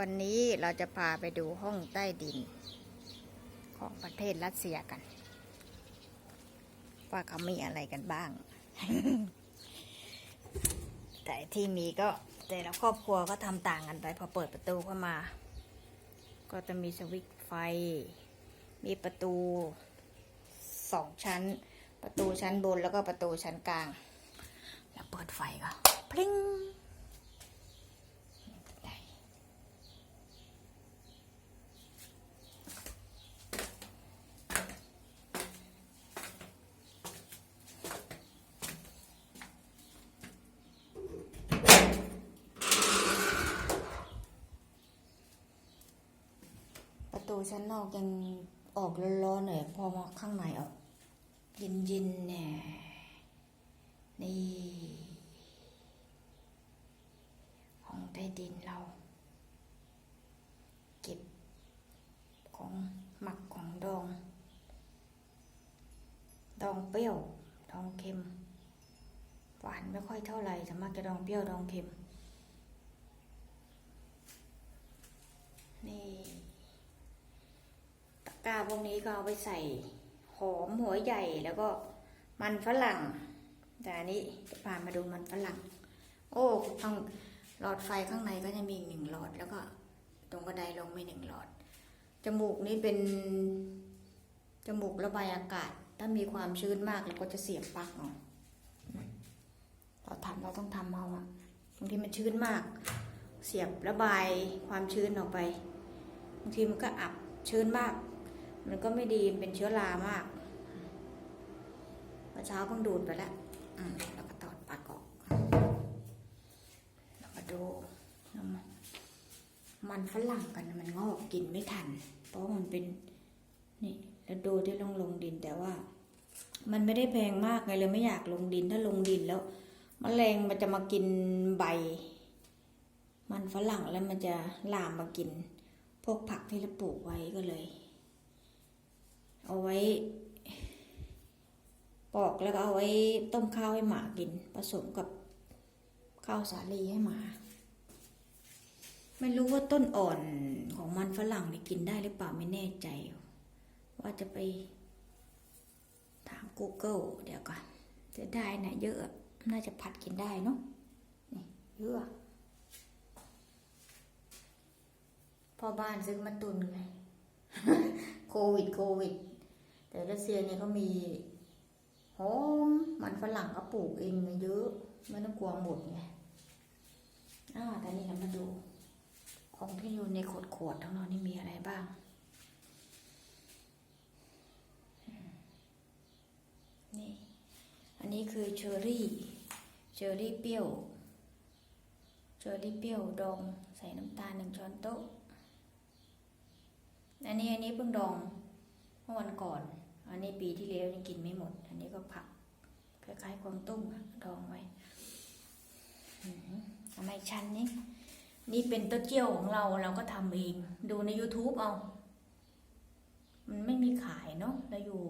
วันนี้เราจะพาไปดูห้องใต้ดิน ของประเทศรัสเซียกัน ว่าเขามีอะไรกันบ้าง แต่ที่มีก็แต่ละครอบครัวก็ทำต่างกันไป พอเปิดประตูเข้ามา ก็จะมีสวิตไฟ มีประตูสองชั้น ประตูชั้นบนแล้วก็ประตูชั้นกลาง แล้วเปิดไฟก็พลิ้ง ประตูชั้นนอกยังออกร้อนๆหน่อยพอมาข้างในออก เย็นๆเนี่ยนี่ห้องใต้ดินเรา เก็บของหมักของดอง ดองเปรี้ยวดองเค็มหวานไม่ค่อยเท่าไหร่แต่มากจะดองเปรี้ยวดองเค็มนี่ กร้าพวกนี้ก็เอาไปใส่หอมหัวใหญ่แล้วก็มันฝรั่ง แต่อันนี้จะพามาดูมันฝรั่ง โอ้ข้างหลอดไฟข้างในก็จะมีอีกหนึ่งหลอด แล้วก็ตรงกระไดลงมีหนึ่งหลอด จมูกนี่เป็นจมูกระบายอากาศ ถ้ามีความชื้นมากเราก็จะเสียบปลั๊กเอาเราทำเราต้องทำเอาอะบางทีมันชื้นมาก เสียบระบายความชื้นออกไป บางทีมันก็อับชื้นมาก มันก็ไม่ดีมันเป็นเชื้อรามากเมื่อเช้าเพิ่งดูดไปแล้วแล้วก็ตอดปากออกแล้วมาดูน้ำมันฝรั่งกันมันงอกกินไม่ทัน เพราะมันเป็นนี่แล้วดูที่ลงลงดินแต่ว่า มันไม่ได้แพงมากไงเลยไม่อยากลงดินถ้าลงดินแล้วมแมลงมันจะมากินใบ มันฝรั่งแล้วมันจะลามมากิน พวกผักที่เราปลูกไว้ก็เลย เอาไว้ ปอกแล้วก็เอาไว้ต้มข้าวให้หมากิน ผสมกับข้าวสาลีให้หมา ไม่รู้ว่าต้นอ่อนของมันฝรั่งนี่กินได้หรือเปล่าไม่แน่ใจ ว่าจะไปถาม Google เดี๋ยวก่อนจะได้นะเยอะน่าจะผัดกินได้เนาะนี่เยอะพ่อบ้านซื้อมาตุนไง โควิด โควิด แต่รัสเซียเนี่ยเขามีหอมมันฝรั่งก็ปลูกเองไงเยอะไม่ต้องกลัวหมดไงอ่าแต่นี่เรามาดูของที่อยู่ในขวดขวดๆทั้งนั้นนี่มีอะไรบ้าง นี่ อันนี้คือเชอร์รี่ เชอร์รี่เปรี้ยว เชอร์รี่เปรี้ยวดองใส่น้ำตาลหนึ่งช้อนโต๊ะ อันนี้อันนี้เพิ่งดองเมื่อวันก่อน อันนี้ปีที่แล้วยังกินไม่หมด อันนี้ก็ผักคล้ายๆกวางตุ้งดองไว้ทำไมชั้นนี่นี่เป็นเต้าเจี้ยวของเราเราก็ทำเองดูใน YouTube เอา มันไม่มีขายเนาะเราอยู่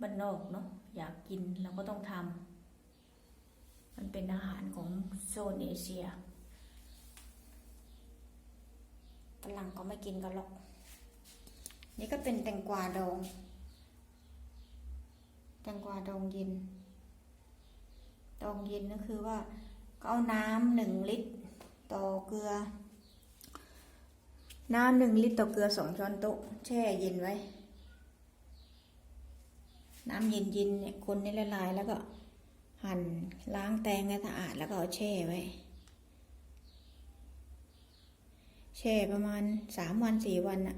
บ้านนอกเนาะอยากกินเราก็ต้องทำมันเป็นอาหารของโซนเอเชียฝรั่งก็ไม่กินกันหรอก นี่ก็เป็นแตงกวาดอง แตงกวาดองเย็น ดองเย็นก็คือว่าก็เอาน้ำหนึ่งลิตร ต่อเกลือ น้ำหนึ่งลิตรต่อเกลือสองช้อนโต๊ะแช่เย็นไว้ น้ำเย็นเย็นเนี่ยคนให้ละลายแล้วก็ หั่นล้างแตงให้สะอาดแล้วก็เอาแช่ไว้ แช่ประมาณสามวันสี่วันอะ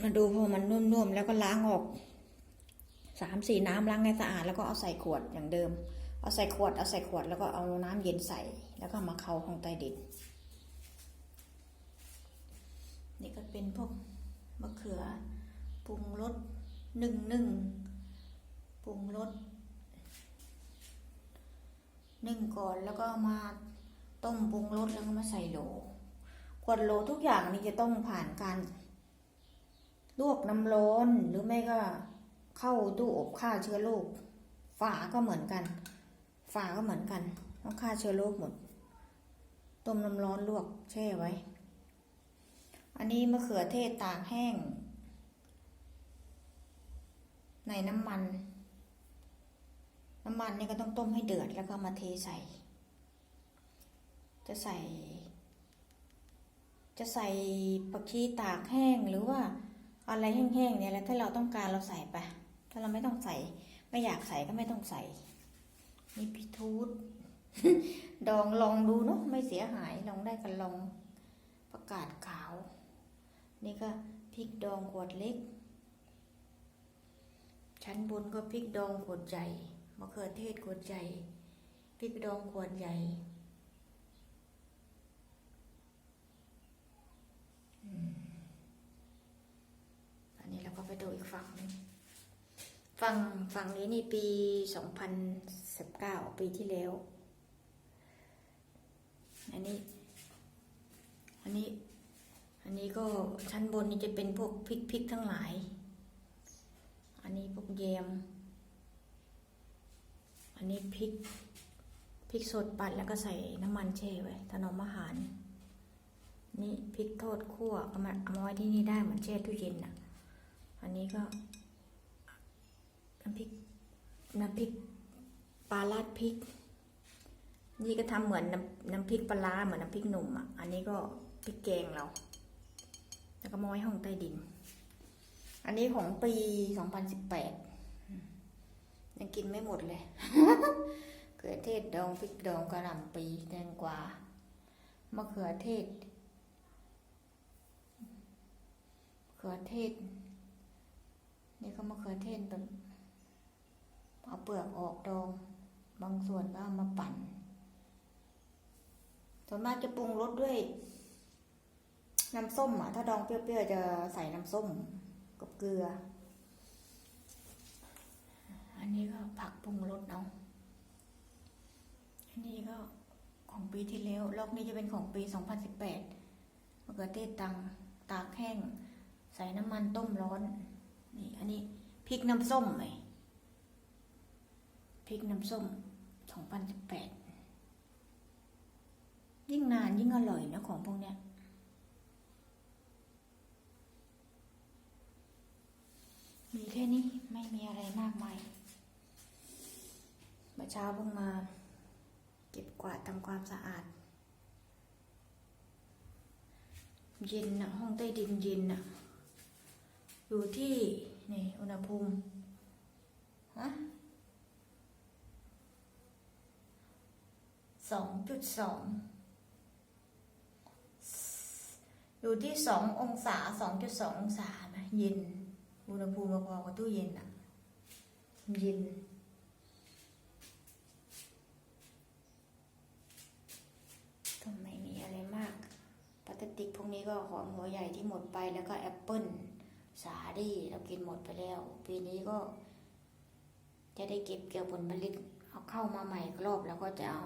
มาดูพอมันนุ่มๆแล้วก็ล้างออก สามสี่น้ำล้างให้สะอาดแล้วก็เอาใส่ขวดอย่างเดิม เอาใส่ขวดเอาใส่ขวดแล้วก็เอาน้ำเย็นใส่แล้วก็มาเข้าห้องใต้ดิน นี่ก็เป็นพวกมะเขือปรุงรสหนึ่งหนึ่งปรุงรสหนึ่งก่อนแล้วก็มาต้มปรุงรสแล้วก็มาใส่โหลขวดโหลทุกอย่างนี่จะต้องผ่านการลวกน้ำร้อนหรือไม่ก็ เข้าตู้อบฆ่าเชื้อโรคฝาก็เหมือนกัน ฝาก็เหมือนกันต้องฆ่าเชื้อโรคหมด ต้มน้ำร้อนลวกแช่ไว้ อันนี้มะเขือเทศตากแห้ง ในน้ำมัน น้ำมันนี่ก็ต้องต้มให้เดือดแล้วก็มาเทใส่ จะใส่ จะใส่ผักชีตากแห้งหรือว่าอะไรแห้งๆเนี่ยแหละถ้าเราต้องการเราใส่ไป ถ้าเราไม่ต้องใส่ ไม่อยากใส่ก็ไม่ต้องใส่ นี่พิทูดดองลองดูเนาะไม่เสียหายลองได้กันลองประกาศขาว นี่ก็พริกดองขวดเล็ก ชั้นบนก็พริกดองขวดใหญ่มะเขือเทศขวดใหญ่พริกดองขวดใหญ่อันนี้เราก็ไปดูอีกฝั่งนึง ฝั่งฝั่งนี้นี่ปี 2019 ปีที่แล้ว อันนี้ อันนี้ อันนี้ก็ชั้นบนนี่จะเป็นพวกพริกพริกทั้งหลาย อันนี้พวกแยม อันนี้พริก พริกสดปั่นแล้วก็ใส่น้ำมันแช่ไว้ถนอมอาหาร นี่พริกทอดคั่วเอามาเอามาไว้ที่นี่ได้เหมือนแช่ตู้เย็นอะ อันนี้ก็ น้ำพริกน้ำพริกปลาราดพริก นี่ก็ทำเหมือนน้ำน้ำพริกปลาร้าเหมือนน้ำพริกหนุ่มอะอันนี้ก็พริกแกงเรา แล้วก็มาไว้ห้องใต้ดิน อันนี้ของปี2018ยังกินไม่หมดเลยเขือเทศดองพริกดองกระหล่ำปีแตงกวามะเขือเทศเขือเทศ นี่ก็มะเขือเทศแบบ เอาเปลือกออกดอง บางส่วนก็เอามาปั่นส่วนมากจะปรุงรสด้วย น้ำส้มอะ ถ้าดองเปรี้ยวๆจะใส่น้ำส้มกับเกลือ อันนี้ก็ผักปรุงรสเอาอันนี้ก็ของปีที่แล้วลอกนี้จะเป็นของปี 2018มะเขือเทศตังตากแห้ง ใส่น้ำมันต้มร้อน นี่ อันนี้พริกน้ำส้มไหม พริกน้ำส้ม 2018 ยิ่งนานยิ่งอร่อยนะของพวกเนี้ย มีแค่นี้ไม่มีอะไรมากมายเมื่อเช้าเพิ่งมา เก็บกวาดทำความสะอาด เย็นนะห้องใต้ดินเย็นนะอยู่ที่ นี่ อุณหภูมิฮะ สองจุดสองอยู่ที่สององศาสองจุดสององศานะเย็นอุณหภูมิพอกับตู้เย็นอะเย็นก็ไม่มีอะไรมากพลาสติกพวกนี้ก็หอมหัวใหญ่ที่หมดไปแล้วก็แอปเปิ้ลสาลี่เรากินหมดไปแล้ว ปีนี้ก็ จะได้เก็บเกี่ยวผลผลิตเอาเข้ามาใหม่รอบแล้วก็จะเอา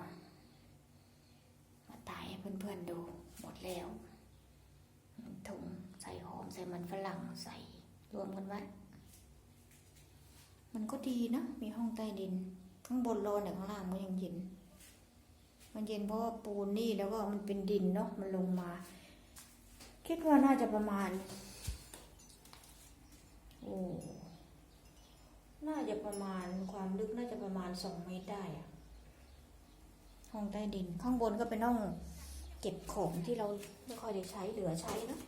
ตายให้เพื่อนๆดูหมดแล้วถุงใส่หอมใส่มันฝรั่งใส่รวมกันไว้มันก็ดีนะ มีห้องใต้ดิน ข้างบนร้อนแต่ข้างล่างมันยังเย็น มันเย็นเพราะว่าปูนนี่แล้วก็มันเป็นดินเนาะมันลงมา คิดว่าน่าจะประมาณ โอ้ น่าจะประมาณความลึกน่าจะประมาณสองเมตรได้อะ ห้องใต้ดิน ข้างบนก็เป็นห้องเก็บของที่เราไม่ค่อยได้ใช้เหลือใช้นะ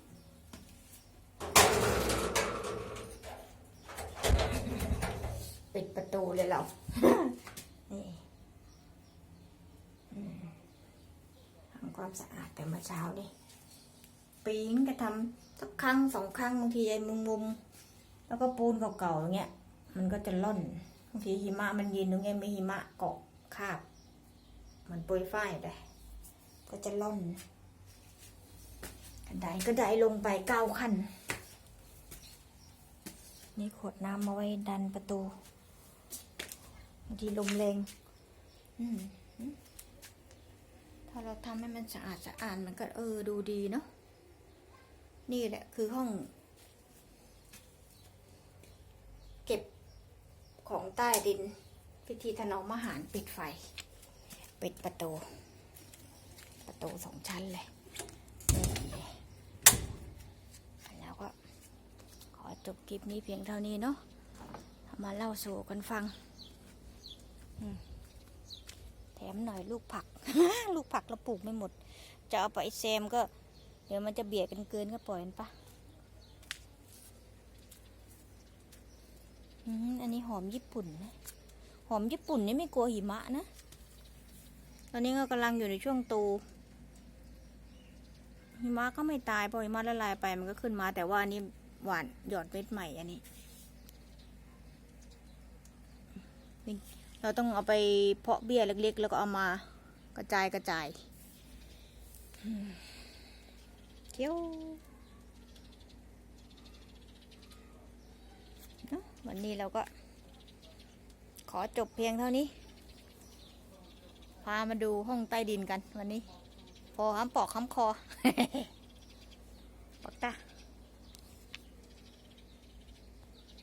ปิดประตูเลยเรา นี่ทำความสะอาดแต่เมื่อเช้านี่ปีนก็ทำสักครั้งสองครั้งบางทีไอ้มุมๆแล้วก็ปูนเก่าๆอย่างเงี้ย มันก็จะล่อนบางทีหิมะมันเย็นตรงเงี้ยมีหิมะเกาะคาบ มันปุยฝ้ายได้ ก็จะล่อนกันไดก็ได้ลงไปเก้าขั้น นี่ขวดน้ำมาไว้ดันประตูบางทีลมแรงถ้าเราทำให้มันสะอาดสะอาดมันก็เออดูดีเนาะนี่แหละคือห้อง เก็บของใต้ดิน พิธีถนอมอาหารปิดไฟ ปิดประตู ประตูสองชั้นเลยนี่บคลิปนี้เพียงเท่านี้เนาะมาเล่าสู่กันฟังแถมหน่อยลูกผัก ลูกผักเราปลูกไม่หมด จะเอาไปแซมก็ เดี๋ยวมันจะเบียดกันเกินก็ปล่อยมันปะอันนี้หอมญี่ปุ่นนะ หอมญี่ปุ่นนี่ไม่กลัวหิมะนะ ตอนนี้ก็กำลังอยู่ในช่วงตูหิมะก็ไม่ตายพอหิมะละลายไปมันก็ขึ้นมา แต่ว่าอันนี้หวานหยอดเม็ดใหม่อันนี้นี่เราต้องเอาไปเพาะเบี้ยเล็ก ๆ แล้วก็เอามากระจายกระจายเคี้ยวเนะวันนี้เราก็ขอจบเพียงเท่านี้ พามาดูห้องใต้ดินกันวันนี้ พอห้ามปอกห้ามคอ ปักตา